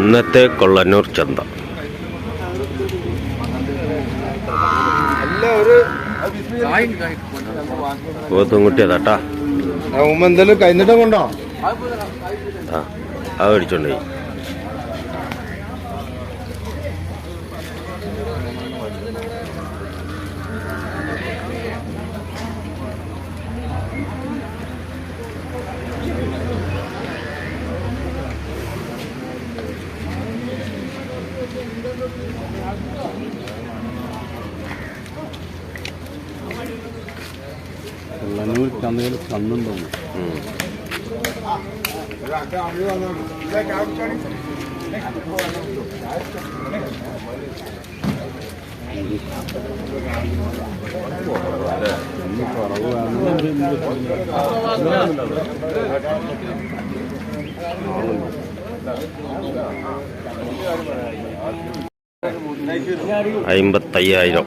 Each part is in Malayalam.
ഇന്നത്തെ കൊള്ളന്നൂർ ചന്ത. പോത്തുംകുട്ടിയതാട്ടാ ഉമ്മ എന്തെങ്കിലും കഴിഞ്ഞിട്ട് കൊണ്ടോ? ആ അത് മേടിച്ചോണ്ടേ ചന്തയിൽ കണ്ണുണ്ടോ ഉം. അയിമ്പത്തയ്യായിരം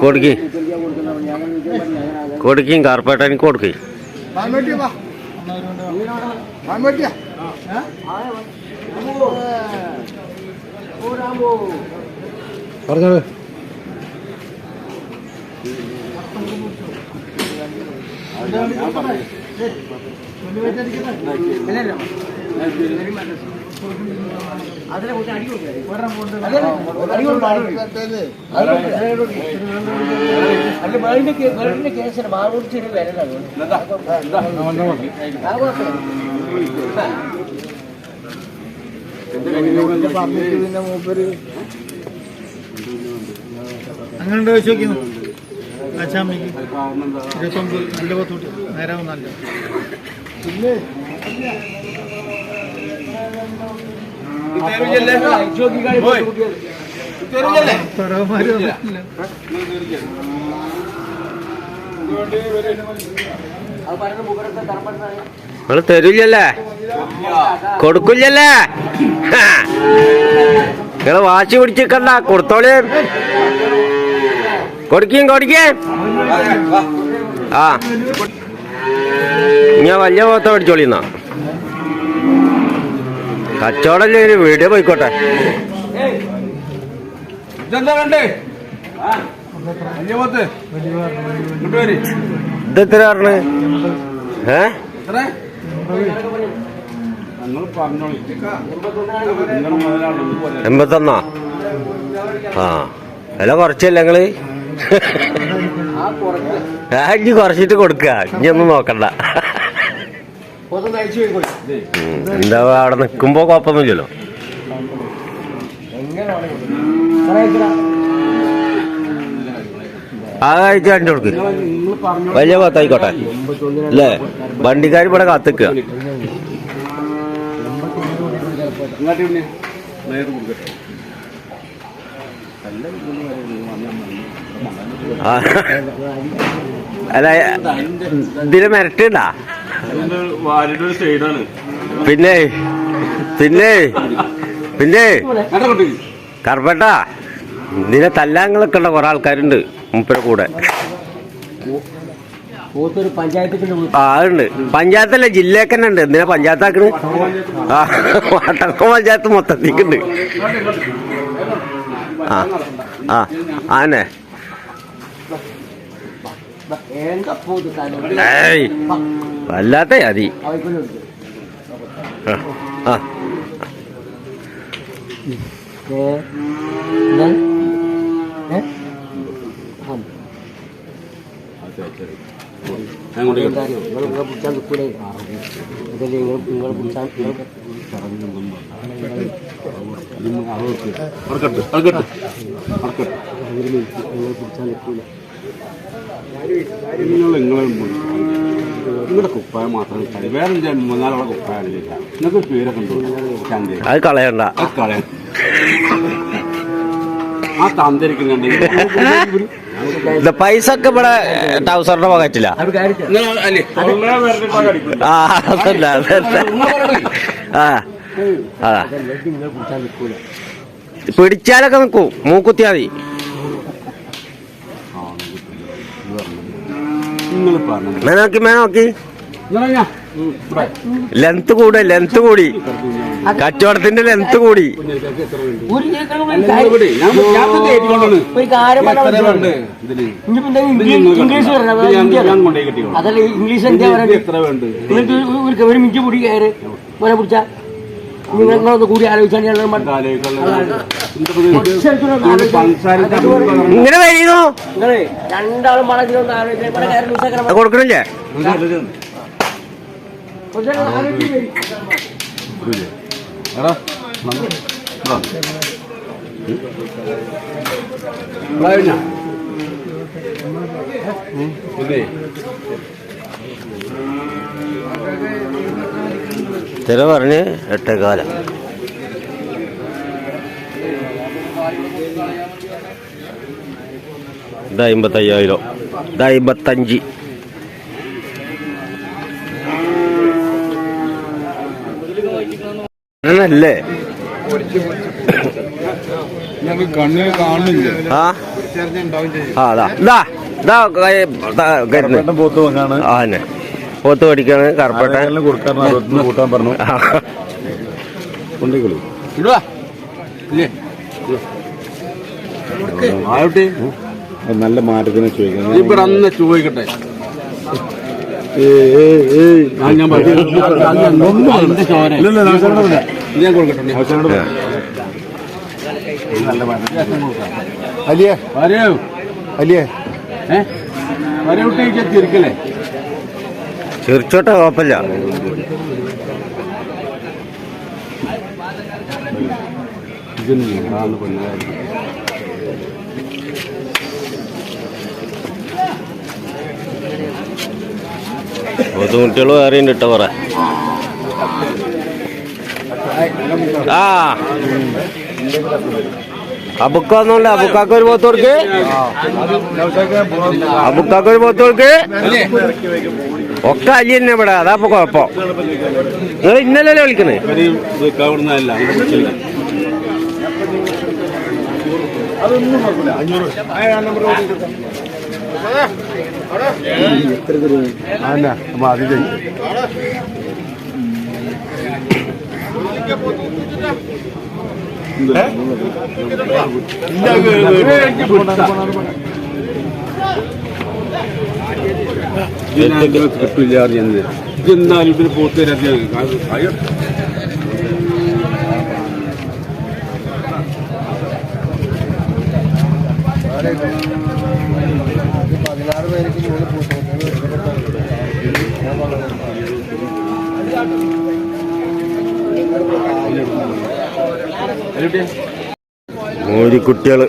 കൊടുക്കി. കൊടുക്കും. കാർപ്പേട്ടാനിക്ക് കൊടുക്കേ. പറഞ്ഞത് അങ്ങനെ ചോദിച്ചു നോക്കിയോ അച്ചാമ്മയ്ക്ക് ഇരുപത്തൊമ്പത് നേരാവും നല്ല തറവന്മാര് കൊടുക്കില്ലല്ലേ? നിങ്ങൾ വാശി പിടിച്ചിക്കണ്ട കൊടുത്തോളേ. കൊടുക്കും കൊടുക്കേ ആ. ഞാൻ വലിയ പോത്ത പഠിച്ചോളിന്ന കച്ചവടല്ലേ ഒരു വീട് പോയിക്കോട്ടെ. ഇതെന്താ വേണ്ടേ വലിയ പോത്ത്. ഇങ്ങോട്ട് വരി. ഇത് എത്ര? പറഞ്ഞ് ഏ എൺപത്തൊന്നോ? ആ. വില കുറച്ചല്ലേ നിങ്ങൾ? ഇനി കുറച്ചിട്ട് കൊടുക്ക. ഇനി ഒന്നും നോക്കണ്ട. എന്താ അവിടെ നിൽക്കുമ്പോ കുഴപ്പമൊന്നുമില്ലല്ലോ. ആ കഴിച്ച കണ്ടു കൊടുക്ക്. വലിയ പത്തായിക്കോട്ടെ അല്ലേ? വണ്ടിക്കാർ ഇവിടെ കാത്തിക്കുക. ആ. അല്ല ഇതിന് മെരട്ടുണ്ടാ? പിന്നെ പിന്നെ പിന്നെ കറുപ്പട്ട. ഇതിനെ തല്ലാങ്ങളൊക്കെ ഉള്ള കുറെ ആൾക്കാരുണ്ട് മുപ്പരെ കൂടെ. ആ ഉണ്ട്. പഞ്ചായത്തല്ല ജില്ലയൊക്കെ തന്നെ ഉണ്ട്. എന്തിനാ പഞ്ചായത്താക്കണ്? ആ വട്ടക്ക പഞ്ചായത്ത് മൊത്തത്തിക്കുണ്ട് ആ ആ ആനെ നിങ്ങൾ നിങ്ങൾ പിടിച്ചാൽ അടക്കട്ട് അടക്കട്ട് അടക്കട്ട് നിങ്ങൾ പിടിച്ചാൽ നിൽക്കൂല നിങ്ങൾ നിങ്ങളെ നിങ്ങളുടെ കുപ്പായ മാത്രം കളി. വേറെ എന്താ മൂന്നാലുള്ള കുപ്പായ നിങ്ങൾക്ക് പേരൊക്കെ ഉണ്ടോ? അത് കളയണ്ട. അത് കളയാൻ ആ തന്തിരിക്കുന്നുണ്ട് ഇത് പൈസ ഒക്കെ ഇവിടെ ടൗസറിന്റെ പകറ്റില്ല ആ അതല്ല ആ അതാ നിങ്ങൾ പിടിച്ചാലൊക്കെ നിൽക്കൂ. മൂക്കുത്തിയാ മതി നിങ്ങൾ പറഞ്ഞു മേ നോക്കി മേ നോക്കി. ലെങ്ത് കൂടെ ലെങ്ത് കൂടി. കച്ചവടത്തിന്റെ ലെങ്ത് കൂടി. ഇംഗ്ലീഷ് അതല്ല എന്താ പറയുന്നത്? ഒരു മിനിറ്റ് കൂടി കയറ്. മോനെ പിടിച്ച. നിങ്ങളൊന്ന് കൂടി ആലോചിച്ചാൽ ഞാൻ ഇങ്ങനെ വരീന്നോ രണ്ടാളും മണക്കിലൊന്ന് കൊടുക്കണില്ലേ ഇല്ലേ ചില പറഞ്ഞ് എട്ടേകാലം ഇത് അമ്പത്തയ്യായിരം ഇത് അമ്പത്തഞ്ച് അല്ലേ ആ? ആ അതാ ഇതാ ഇതാ ആ തന്നെ. പോത്ത് പഠിക്കാണ് കറുപ്പട്ട. കൂട്ടാൻ പറഞ്ഞു. നല്ല മാറ്റത്തിനെ ഇവിടെ അന്ന് ചോദിക്കട്ടെ. ഞാൻ കൊടുക്കട്ടെ അലിയേ. വരൂ. അലിയേ വരൂട്ടേക്ക് തിരിക്കലേ ചിരിച്ചോട്ടെ കുഴപ്പമില്ല. ബുദ്ധിമുട്ടുകൾ വേറെയുണ്ട് കേട്ടോ പറ. ആ. അബുക്ക വന്നോണ്ട് അബുക്കാക്ക് ഒരു പോത്ത് കൊടുക്ക് ഒരു പോത്ത് ഒക്കെ അലി തന്നെ ഇവിടെ അതാ ഇപ്പൊ കുഴപ്പം നിങ്ങൾ ഇന്നലല്ലേ വിളിക്കണേ അതൊന്നും അപ്പൊ കിട്ടില്ല അറിയുന്നത് ഇതെന്നാലും ഇതിന് പോത്ത് തരാൻ മൂരിക്കുട്ടികൾ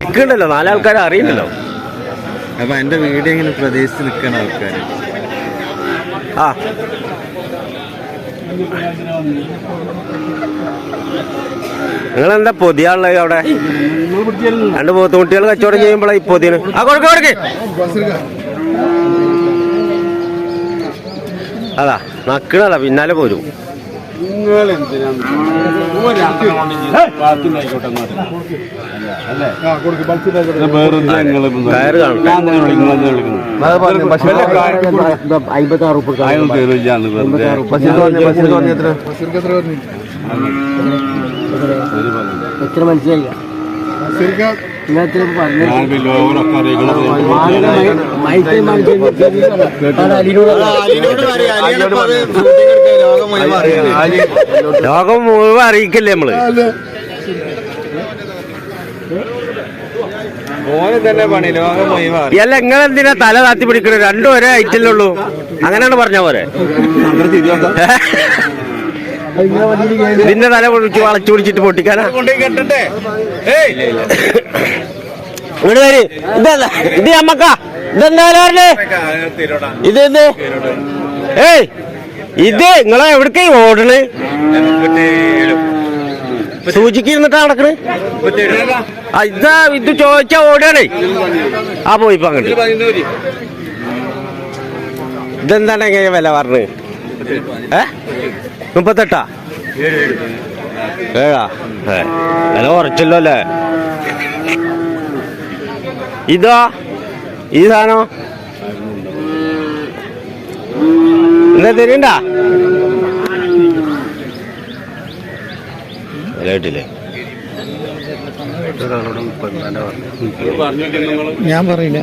നിൽക്കണ്ടല്ലോ നാലാൾക്കാരെ അറിയില്ലല്ലോ. അപ്പൊ എന്റെ വീഡിയോ ഇങ്ങനെ പ്രദേശത്ത് നിൽക്കണ ആൾക്കാർ ആ. നിങ്ങളെന്താ പൊതിയാളെ അവിടെ? രണ്ട് പോത്തുകുട്ടികൾ കച്ചവടം ചെയ്യുമ്പോളാ ഈ പൊതിന് ആ കൊടുക്ക കൊടുക്ക്. അതാ നക്കണതാ പിന്നാലെ പോരും. നിങ്ങൾ എന്തിനാണ് പാത്തിനായിക്കോട്ടെ അങ്ങോട്ട് അല്ലേ വേറെ കയറ് കാണും. ഞാൻ തന്നെ വിളിക്കുന്നു തന്നെ വിളിക്കുന്നു അമ്പത്തി ആറ് ഉപ്പ് ആയൊന്നും തീരില്ലാന്ന് വെറുതെ ഒരു പറഞ്ഞു. എത്ര മനസ്സിലായില്ല ലോകം മുഴുവൻ അറിയിക്കല്ലേ നമ്മൾ? ഓന് തന്നെ പണി ലോകം മുഴുവൻ അല്ല നിങ്ങളെന്തിനാ തല താത്തി പിടിക്കണേ? രണ്ടും ഒരേ ഐറ്റല്ലേ ഉള്ളൂ. അങ്ങനെയാണ് പറഞ്ഞ പോരെ ഇതിന്റെ തല പൊളിച്ച് വളച്ചു പിടിച്ചിട്ട് പൊട്ടിക്കാനാ? ഇങ്ങോട്ട് വരി. ഇതല്ല ഇത് നമ്മക്കാ. ഇതെന്താ പറഞ്ഞേ ഇത് എന്ത് ഏയ്. ഇത് നിങ്ങളെ എവിടേക്കായി ഓടണ്? സൂചിക്ക് ഇരുന്നിട്ടാ നടക്കണ് ഇതാ ഇത് ചോദിച്ചാ ഓടുകയാണേ. ആ പോയി ഇപ്പൊ അങ്ങോട്ട്. ഇതെന്താണ് എങ്ങനെ വില പറഞ്ഞത് ഏ? മുപ്പത്തെട്ടാ? ഏഴാ? വില കുറച്ചല്ലോ അല്ലേ? ഇതോ? ഈ സാധനം? എന്താ തരണ്ട? വില കിട്ടില്ലേ ഞാൻ പറയില്ല.